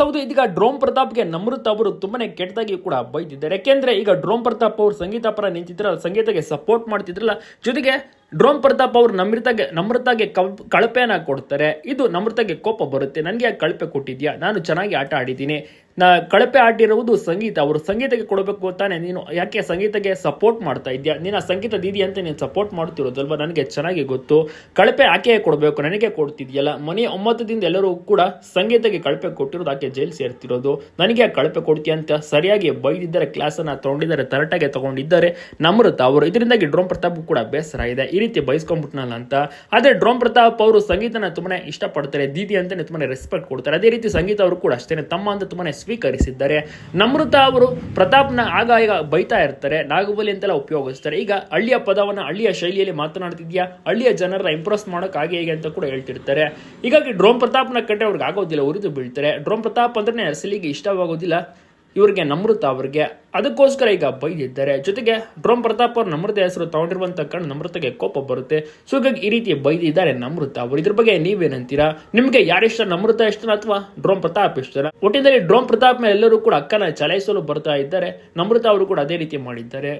ಹೌದು ಇದೀಗ ಡ್ರೋಮ್ ಪ್ರತಾಪ್ಗೆ ನಮೃತ್ ಅವರು ತುಂಬಾನೇ ಕೆಟ್ಟದಾಗಿ ಕೂಡ ಬೈದಿದ್ದಾರೆ. ಯಾಕೆಂದ್ರೆ ಈಗ ಡ್ರೋಮ್ ಪ್ರತಾಪ್ ಅವರು ಸಂಗೀತ ಪರ ನಿಂತಿದ್ರಲ್ಲ ಸಂಗೀತಕ್ಕೆ ಸಪೋರ್ಟ್ ಮಾಡ್ತಿದ್ರಲ್ಲ, ಜೊತೆಗೆ ಡ್ರೋಮ್ ಪ್ರತಾಪ್ ಅವರು ನಮ್ರತಾಗೆ ನಮ್ರತಾಗೆ ಕಳಪೆಯನ್ನ ಕೊಡ್ತಾರೆ. ಇದು ನಮ್ರತಾಗೆ ಕೋಪ ಬರುತ್ತೆ. ನನಗೆ ಕಳಪೆ ಕೊಟ್ಟಿದ್ಯಾ? ನಾನು ಚೆನ್ನಾಗಿ ಆಟ ಆಡಿದ್ದೀನಿ. ನಾ ಕಳಪೆ ಆಟಿರುವುದು ಸಂಗೀತ. ಅವರು ಸಂಗೀತಕ್ಕೆ ಕೊಡಬೇಕು ತಾನೆ ನೀನು ಯಾಕೆ ಸಂಗೀತಕ್ಕೆ ಸಪೋರ್ಟ್ ಮಾಡ್ತಾ ಇದ್ಯಾ ನೀನು ಸಂಗೀತ ದೀದಿ ಅಂತ ನೀನು ಸಪೋರ್ಟ್ ಮಾಡ್ತಿರೋದಲ್ವ? ನನಗೆ ಚೆನ್ನಾಗಿ ಗೊತ್ತು. ಕಳಪೆ ಆಕೆ ಕೊಡಬೇಕು, ನನಗೆ ಕೊಡ್ತಿದ್ಯಲ್ಲ. ಮನೆ ಒಮ್ಮತದಿಂದ ಎಲ್ಲರೂ ಕೂಡ ಸಂಗೀತಕ್ಕೆ ಕಳಪೆ ಕೊಟ್ಟಿರೋದು ಆಕೆ ಜೈಲ್ ಸೇರ್ತಿರೋದು. ನನಗೆ ಕಳಪೆ ಕೊಡ್ತೀಯ ಅಂತ ಸರಿಯಾಗಿ ಬೈದಿದ್ದರೆ ಕ್ಲಾಸನ್ನು ತೊಗೊಂಡಿದ್ದಾರೆ, ತರಟಾಗೆ ತಗೊಂಡಿದ್ದಾರೆ, ನಮ್ರತ ಅವರು. ಇದರಿಂದಾಗಿ ಡ್ರೋಮ್ ಪ್ರತಾಪ್ ಕೂಡ ಬೇಸರ ಇದೆ. ಈ ರೀತಿ ಬಯಸ್ಕೊಂಡ್ಬಿಟ್ನಲ್ಲ ಅಂತ. ಆದರೆ ಡ್ರೋಮ್ ಪ್ರತಾಪ್ ಅವರು ಸಂಗೀತನ ತುಂಬಾ ಇಷ್ಟಪಡ್ತಾರೆ, ದೀದಿ ಅಂತಲೇ ತುಂಬಾ ರೆಸ್ಪೆಕ್ಟ್ ಕೊಡ್ತಾರೆ. ಅದೇ ರೀತಿ ಸಂಗೀತ ಅವರು ಕೂಡ ಅಷ್ಟೇ ತಮ್ಮ ಅಂತ ತುಂಬಾನೇ ಸ್ವೀಕರಿಸಿದ್ದಾರೆ ನಮೃತ ಅವರು ಪ್ರತಾಪ್ನ ಆಗ ಈಗ ಬೈತಾ ಇರ್ತಾರೆ, ನಾಗಬಲಿ ಅಂತೆಲ್ಲ ಉಪಯೋಗಿಸ್ತಾರೆ. ಈಗ ಹಳ್ಳಿಯ ಪದವನ್ನ ಹಳ್ಳಿಯ ಶೈಲಿಯಲ್ಲಿ ಮಾತನಾಡ್ತಿದ್ಯಾ? ಹಳ್ಳಿಯ ಜನರ ಇಂಪ್ರೆಸ್ ಮಾಡೋಕೆ ಹಾಗೆ ಹೇಗೆ ಅಂತ ಕೂಡ ಹೇಳ್ತಿರ್ತಾರೆ. ಹೀಗಾಗಿ ಡ್ರೋಮ್ ಪ್ರತಾಪ್ನ ಕಂಡ್ರೆ ಅವ್ರಿಗೆ ಆಗೋದಿಲ್ಲ, ಉರಿದು ಬೀಳ್ತಾರೆ. ಡ್ರೋಮ್ ಪ್ರತಾಪ್ ಅಂದ್ರೆ ಅಸಲಿಗೆ ಇಷ್ಟವಾಗೋದಿಲ್ಲ. ಇವ್ರಿಗೆ ನಮೃತ ಅವರಿಗೆ. ಅದಕ್ಕೋಸ್ಕರ ಈಗ ಬೈದಿದ್ದಾರೆ. ಜೊತೆಗೆ ಡ್ರೋಮ್ ಪ್ರತಾಪ್ ಅವ್ರ ನಮೃತ ಹೆಸರು ತಗೊಂಡಿರುವಂತ ಕಾರಣ ನಮೃತಗೆ ಕೋಪ ಬರುತ್ತೆ. ಸೊ ಹೀಗಾಗಿ ಈ ರೀತಿ ಬೈದಿದ್ದಾರೆ ನಮೃತ ಅವರು. ಇದ್ರ ಬಗ್ಗೆ ನೀವೇನಂತೀರಾ? ನಿಮಗೆ ಯಾರಿಷ್ಟ ನಮೃತ ಇಷ್ಟನ ಅಥವಾ ಡ್ರೋಮ್ ಪ್ರತಾಪ್ ಇಷ್ಟನ? ಒಟ್ಟಿನಲ್ಲಿ ಡ್ರೋಮ್ ಪ್ರತಾಪ್ ಮೇಲೆ ಎಲ್ಲರೂ ಕೂಡ ಅಕ್ಕನ ಚಲಾಯಿಸಲು ಬರ್ತಾ ಇದ್ದಾರೆ. ನಮೃತ ಅವರು ಕೂಡ ಅದೇ ರೀತಿ ಮಾಡಿದ್ದಾರೆ.